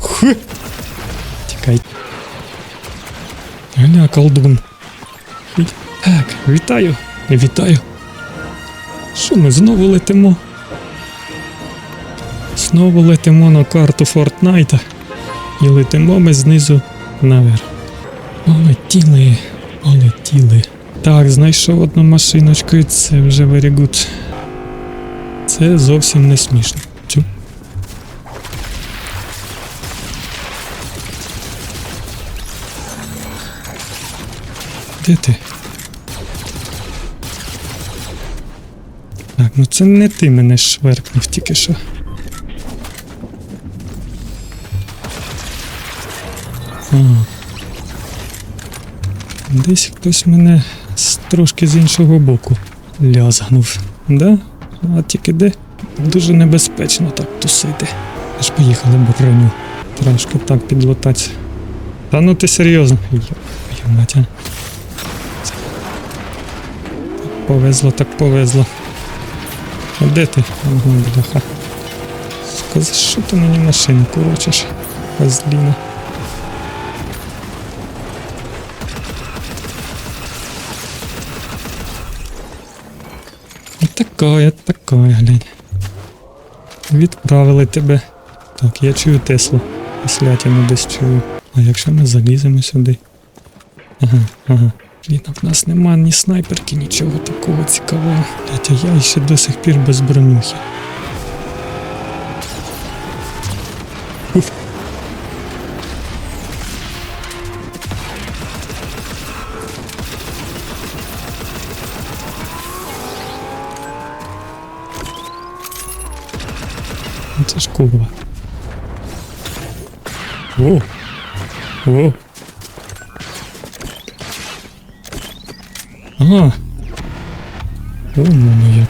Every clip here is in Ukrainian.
Ху! Тікай. Гля, колдун. Так, вітаю. Вітаю. Що ми знову летимо? Знову летимо на карту Фортнайта. І летимо ми знизу наверх. Полетіли, полетіли. Так, знайшов одну машиночку, і це вже very good. Це зовсім не смішно. Де ти? Так, ну це не ти мене шверкнув тільки що. Ага. Десь хтось мене трошки з іншого боку лязгнув. Да? А тільки де? Дуже небезпечно так тусити. Аж поїхали броню. Трошки так підлатати. Та ну ти серйозно? Йо, йо, матя. Повезло, так повезло. А де ти? Ага, бляха. Сука, за що ти мені машину корочиш? Козліна. І такая, такая, глянь. Відправили тебе. Так, я чую Теслу. Слятину десь чую. А якщо ми заліземо сюди? Ага, ага. Блін, в нас нема ні снайперки, нічого такого цікавого. Блять, я ще до сих пір без бронюхи. Це ж куба. О! О! Ага. О, як.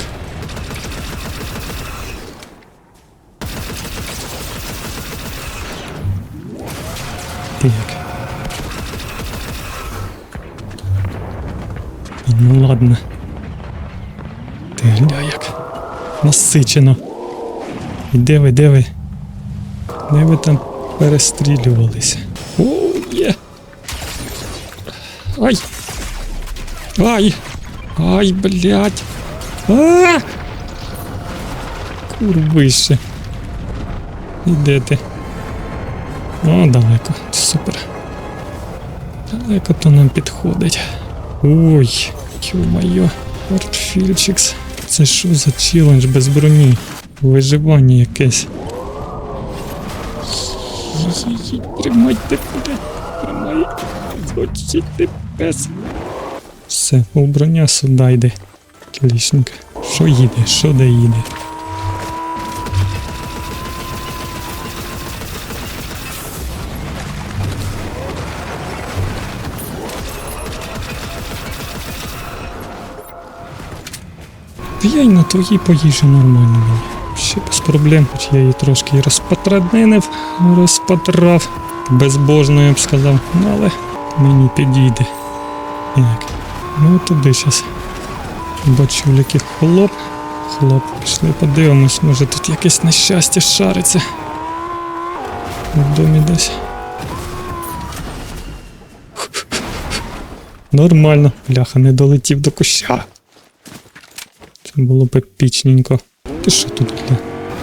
Так. Ну ладно. Ти гля як. Насичено. І де ви, де ви? Де ви там перестрілювалися? О, є! Ай! Ай! Ай, блядь! А! Курвище. І де ти? О, далеко. Супер. Далеко то нам підходить. Ой, ё-моё. Портфільчикс. Це що за челендж без броні? Виживання якесь. Тримайте, блядь, тримай. Хочіть ти пес. Все, у сюди йде. Клішник. Що їде, що де їде? Я й на твоїй поїжджу нормально мені. Ще без проблем, хоч я її трошки і розпатранинив, розпатрав. Безбожно, я б сказав, ну, але мені підійде. Так, ну туди зараз. Бачу який хлоп. Хлоп, пішли подивимось, може тут якесь нещастя шариться. В домі десь. Нормально, бляха, не долетів до куща. Це було б епічненько. Ти що тут для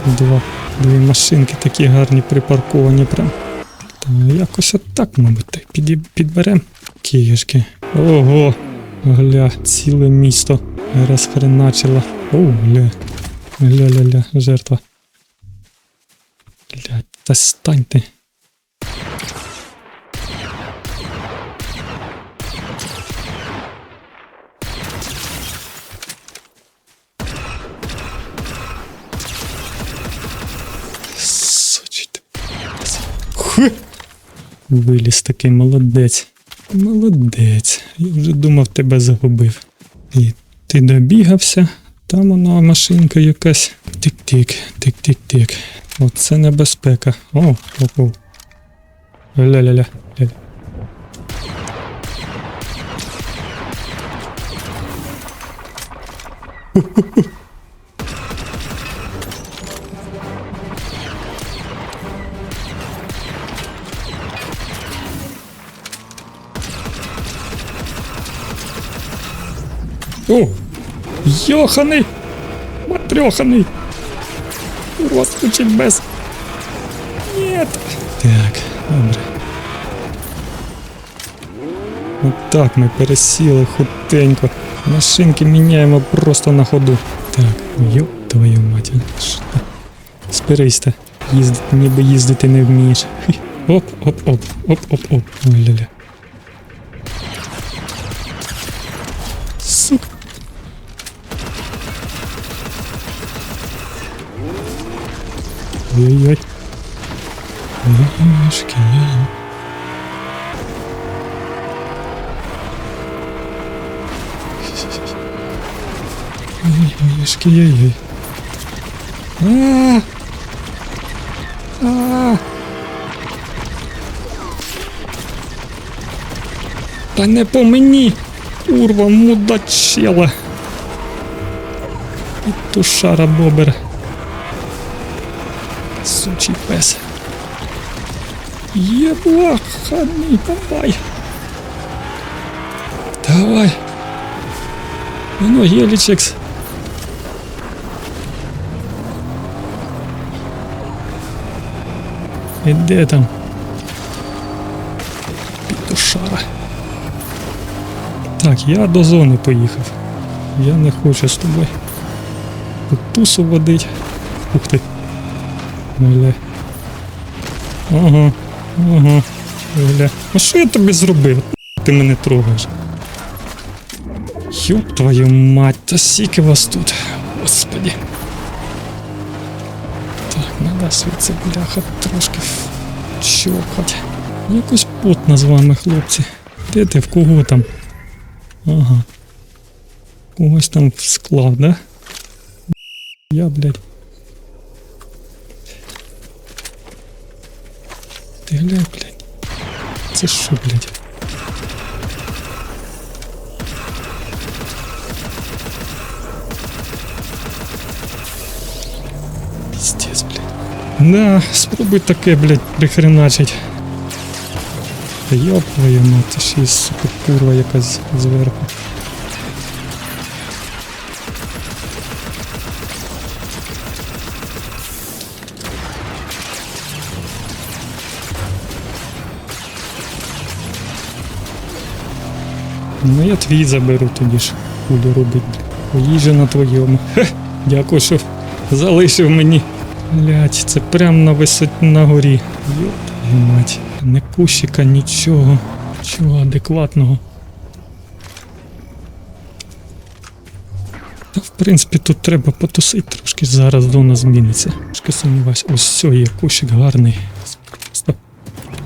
два, дві машинки такі гарні припарковані прям. Та якось отак, мабуть, так піді, підберем. Ого! Гля, ціле місто розхреначило. О, гля. Гля-ля-ля, жертва. Блядь, та стань ти. Виліз такий молодець. Молодець. Я вже думав, тебе загубив. І ти добігався, там вона машинка якась. Тик-тик, тик-тик-тик. Оце небезпека. О, о, о. Ля-ля-ля. ля. О! Йоханий! Матрьоханий! Розпочить без. Нет. Так, добре. Отак ми пересіли хутенько. Машинки міняємо просто на ходу. Так, йоп твою мать. Спирись-то. Їздити, ніби їздити не вмієш. Хі. Оп, оп, Ой-ой-ой. Ой-ой-ой. Ой-ой-ой. А! А! Та не по мені! Урва мудачела! Тушара бобер. Сучий пес. Єблаханий, давай. Давай. Ну, Гелічекс. І де там? Пітушара. Так, я до зони поїхав. Я не хочу з тобою. Тусу водить. Ух ти. Гля. Ага, ага. Гля. А що я тобі зробив? Ти мене трогаєш. Ёб твою мать, та скільки вас тут. Господи. Так, надо звідси бляха трошки чокать. Якось потно з вами, хлопці. Де ти, в кого там? Ага. Когось там склав, да? Я, блядь. Ти глянь, блядь. Це що, блядь? Пиздец, блядь. Да, спробуй таке, блядь, прихреначить. Та ёб твою мать, ще й сука курва якась зверху. Ну я твій заберу тоді ж. Буду робити. Поїжджу на твоєму. Хе, дякую, що залишив мені. Блять, це прям на висоті на горі. Йоп, мать. Не кущика, нічого. Чого адекватного. Та в принципі тут треба потусити трошки, зараз зона зміниться. Трошки сумніваюсь. Ось все, є кущик гарний. Просто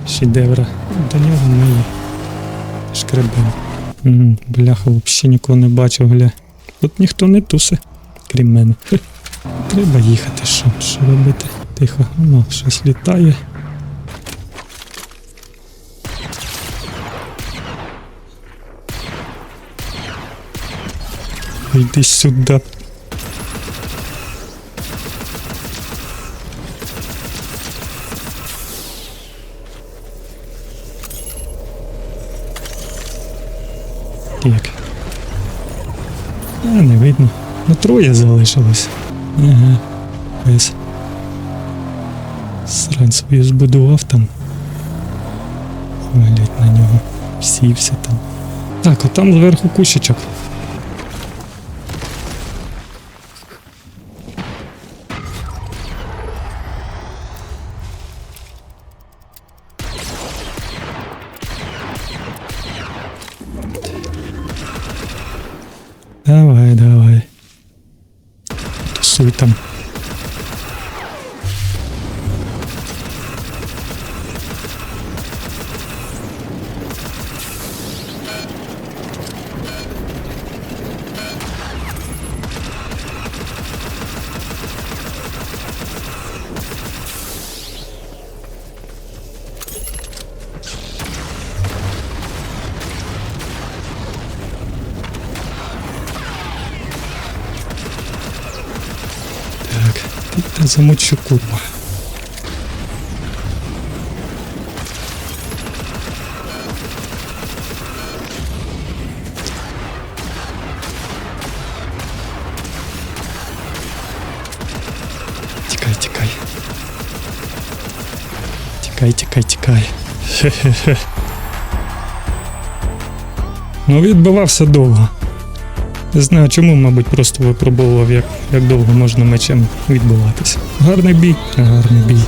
шедевра. До нього ми шкребемо. Бляха, взагалі нікого не бачив, гля. Тут ніхто не тусе, крім мене. Треба їхати, що, що робити? Тихо, воно щось літає. Йди сюди. Троє залишилось. Ага. Пес. Срань свою збудував там. Глядь на нього. Сівся там. Так, отам зверху кущичок. Давай, давай. Тусуй там. Так, замучу курва. Тікай, тікай. Тікай, тікай, тікай. Хе-хе-хе. Ну, відбивався довго. Не знаю чому, мабуть, просто випробовував, як, як довго можна мечем відбуватися. Гарний бій, гарний бій.